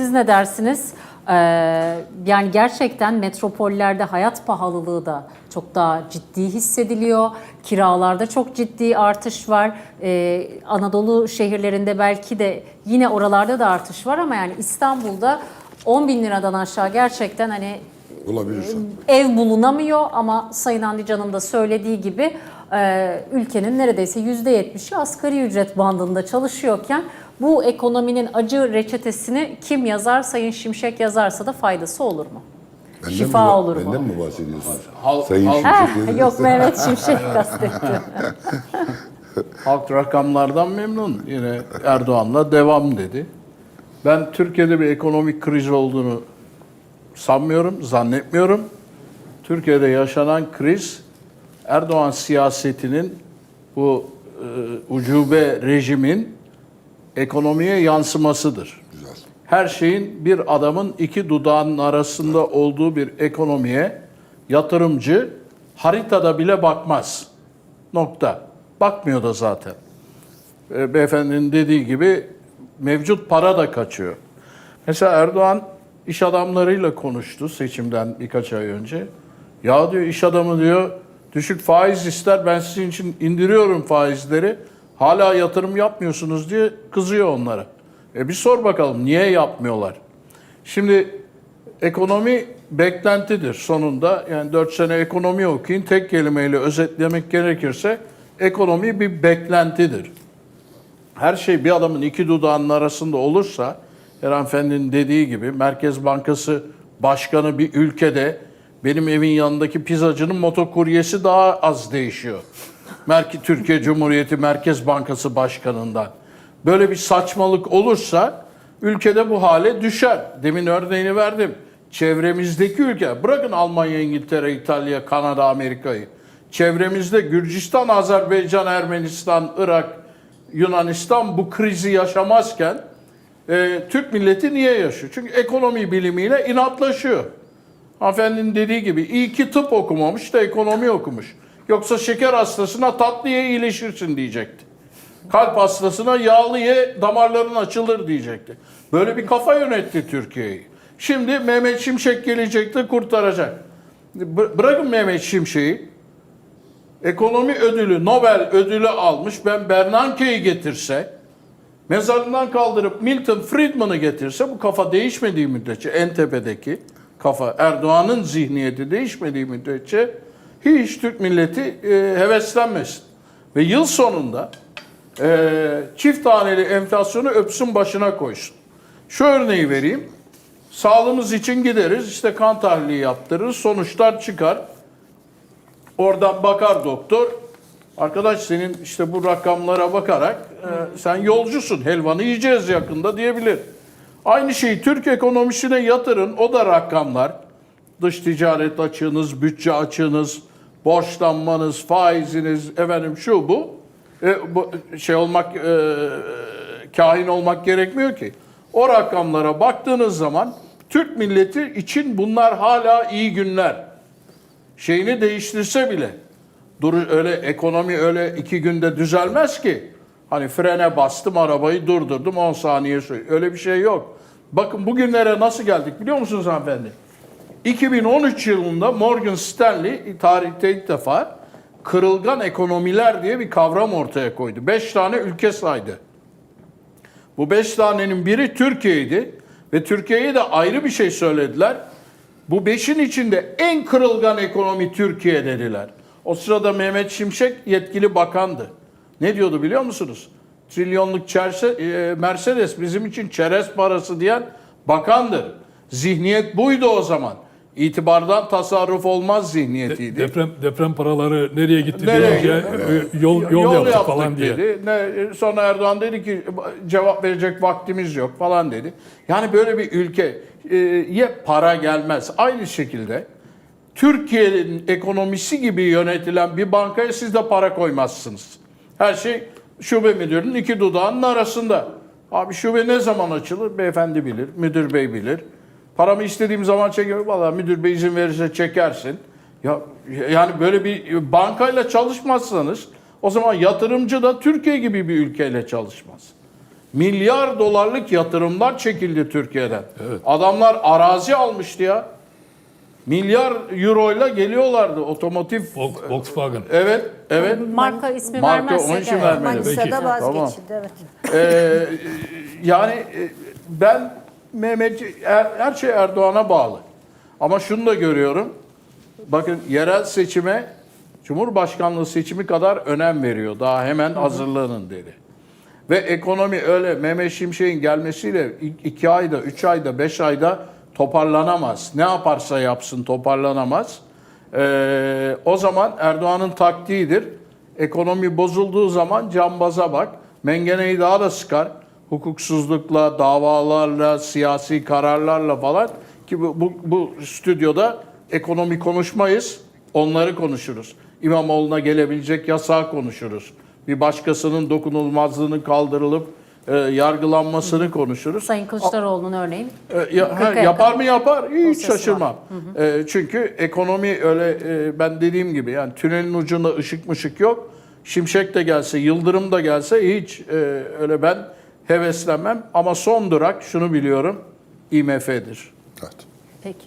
Siz ne dersiniz? Ee, yani gerçekten metropollerde hayat pahalılığı da çok daha ciddi hissediliyor. Kiralarda çok ciddi artış var. Ee, Anadolu şehirlerinde belki de yine oralarda da artış var ama yani İstanbul'da 10 bin liradan aşağı gerçekten hani ev bulunamıyor ama Sayın Hamdi Can'ın da söylediği gibi ülkenin neredeyse %70'i asgari ücret bandında çalışıyorken bu ekonominin acı reçetesini kim yazar Sayın Şimşek yazarsa da faydası olur mu? Benden Şifa mi, olur mu? Benden mi bahsediyorsun? Halk- Sayın halk- Şimşek Ha, yok Mehmet Şimşek kastetti. Halk rakamlardan memnun. Yine Erdoğan'la devam dedi. Ben Türkiye'de bir ekonomik kriz olduğunu sanmıyorum, zannetmiyorum. Türkiye'de yaşanan kriz Erdoğan siyasetinin bu e, ucube rejimin ekonomiye yansımasıdır. Güzel. Her şeyin bir adamın iki dudağının arasında olduğu bir ekonomiye yatırımcı haritada bile bakmaz. Nokta. Bakmıyor da zaten. E, Beyefendinin dediği gibi mevcut para da kaçıyor. Mesela Erdoğan iş adamlarıyla konuştu seçimden birkaç ay önce. Ya diyor iş adamı diyor düşük faiz ister ben sizin için indiriyorum faizleri. Hala yatırım yapmıyorsunuz diye kızıyor onlara. E bir sor bakalım niye yapmıyorlar? Şimdi ekonomi beklentidir sonunda. Yani 4 sene ekonomi okuyun tek kelimeyle özetlemek gerekirse ekonomi bir beklentidir her şey bir adamın iki dudağının arasında olursa, Eren Efendi'nin dediği gibi Merkez Bankası Başkanı bir ülkede benim evin yanındaki pizzacının motokuryesi daha az değişiyor. Merke, Türkiye Cumhuriyeti Merkez Bankası Başkanı'ndan. Böyle bir saçmalık olursa ülkede bu hale düşer. Demin örneğini verdim. Çevremizdeki ülke, bırakın Almanya, İngiltere, İtalya, Kanada, Amerika'yı. Çevremizde Gürcistan, Azerbaycan, Ermenistan, Irak, Yunanistan bu krizi yaşamazken e, Türk milleti niye yaşıyor? Çünkü ekonomi bilimiyle inatlaşıyor. Hanımefendinin dediği gibi iyi ki tıp okumamış da ekonomi okumuş. Yoksa şeker hastasına tatlı ye iyileşirsin diyecekti. Kalp hastasına yağlı ye damarların açılır diyecekti. Böyle bir kafa yönetti Türkiye'yi. Şimdi Mehmet Şimşek gelecekti kurtaracak. Bı- Bırakın Mehmet Şimşek'i ekonomi ödülü, Nobel ödülü almış ben Bernanke'yi getirse, mezarından kaldırıp Milton Friedman'ı getirse bu kafa değişmediği müddetçe en tepedeki kafa Erdoğan'ın zihniyeti değişmediği müddetçe hiç Türk milleti e, heveslenmesin. Ve yıl sonunda e, çift taneli enflasyonu öpsün başına koysun. Şu örneği vereyim. Sağlığımız için gideriz işte kan tahlili yaptırırız sonuçlar çıkar. Oradan bakar doktor. Arkadaş senin işte bu rakamlara bakarak e, sen yolcusun helvanı yiyeceğiz yakında diyebilir. Aynı şeyi Türk ekonomisine yatırın o da rakamlar. Dış ticaret açığınız, bütçe açığınız, borçlanmanız, faiziniz, efendim şu bu. E, bu şey olmak, e, kahin olmak gerekmiyor ki. O rakamlara baktığınız zaman Türk milleti için bunlar hala iyi günler şeyini değiştirse bile dur öyle ekonomi öyle iki günde düzelmez ki. Hani frene bastım arabayı durdurdum 10 saniye sonra. Öyle bir şey yok. Bakın bugünlere nasıl geldik biliyor musunuz hanımefendi? 2013 yılında Morgan Stanley tarihte ilk defa kırılgan ekonomiler diye bir kavram ortaya koydu. 5 tane ülke saydı. Bu 5 tanenin biri Türkiye'ydi ve Türkiye'ye de ayrı bir şey söylediler. Bu beşin içinde en kırılgan ekonomi Türkiye dediler. O sırada Mehmet Şimşek yetkili bakandı. Ne diyordu biliyor musunuz? Trilyonluk çerse, e, Mercedes bizim için çerez parası diyen bakandır. Zihniyet buydu o zaman. İtibardan tasarruf olmaz zihniyetiydi. Deprem deprem paraları nereye gitti Nereye deyince e, yol yol, yaptık, falan diye. dedi. Ne, sonra Erdoğan dedi ki cevap verecek vaktimiz yok falan dedi. Yani böyle bir ülkeye para gelmez. Aynı şekilde Türkiye'nin ekonomisi gibi yönetilen bir bankaya siz de para koymazsınız. Her şey şube müdürünün iki dudağının arasında. Abi şube ne zaman açılır? Beyefendi bilir, müdür bey bilir. Paramı istediğim zaman çekerim. Valla müdür bey izin verirse çekersin. Ya yani böyle bir bankayla çalışmazsanız o zaman yatırımcı da Türkiye gibi bir ülkeyle çalışmaz. Milyar dolarlık yatırımlar çekildi Türkiye'den. Adamlar arazi almıştı ya. Milyar euroyla geliyorlardı otomotiv. Vol- Volkswagen. Evet, evet. Marka ismi Marka vermezsek. onun için evet. vermedim. Manisa'da Peki. vazgeçildi evet. Ee, yani e, ben Mehmet her, her şey Erdoğan'a bağlı. Ama şunu da görüyorum. Bakın yerel seçime Cumhurbaşkanlığı seçimi kadar önem veriyor. Daha hemen hazırlanın dedi. Ve ekonomi öyle Mehmet Şimşek'in gelmesiyle i- iki ayda, üç ayda, beş ayda toparlanamaz. Ne yaparsa yapsın toparlanamaz. Ee, o zaman Erdoğan'ın taktiğidir. Ekonomi bozulduğu zaman cambaza bak. Mengeneyi daha da sıkar. Hukuksuzlukla, davalarla, siyasi kararlarla falan. Ki bu, bu, bu stüdyoda ekonomi konuşmayız. Onları konuşuruz. İmamoğlu'na gelebilecek yasağı konuşuruz. Bir başkasının dokunulmazlığını kaldırılıp e, yargılanmasını konuşuruz. Sayın Kılıçdaroğlu'nun örneğin. E, ya- ha, yapar mı yapar? Hiç şaşırmam. E, çünkü ekonomi öyle e, ben dediğim gibi yani tünelin ucunda ışık mışık yok. Şimşek de gelse, yıldırım da gelse hiç e, öyle ben heveslenmem. Ama son durak şunu biliyorum IMF'dir. Evet. Peki.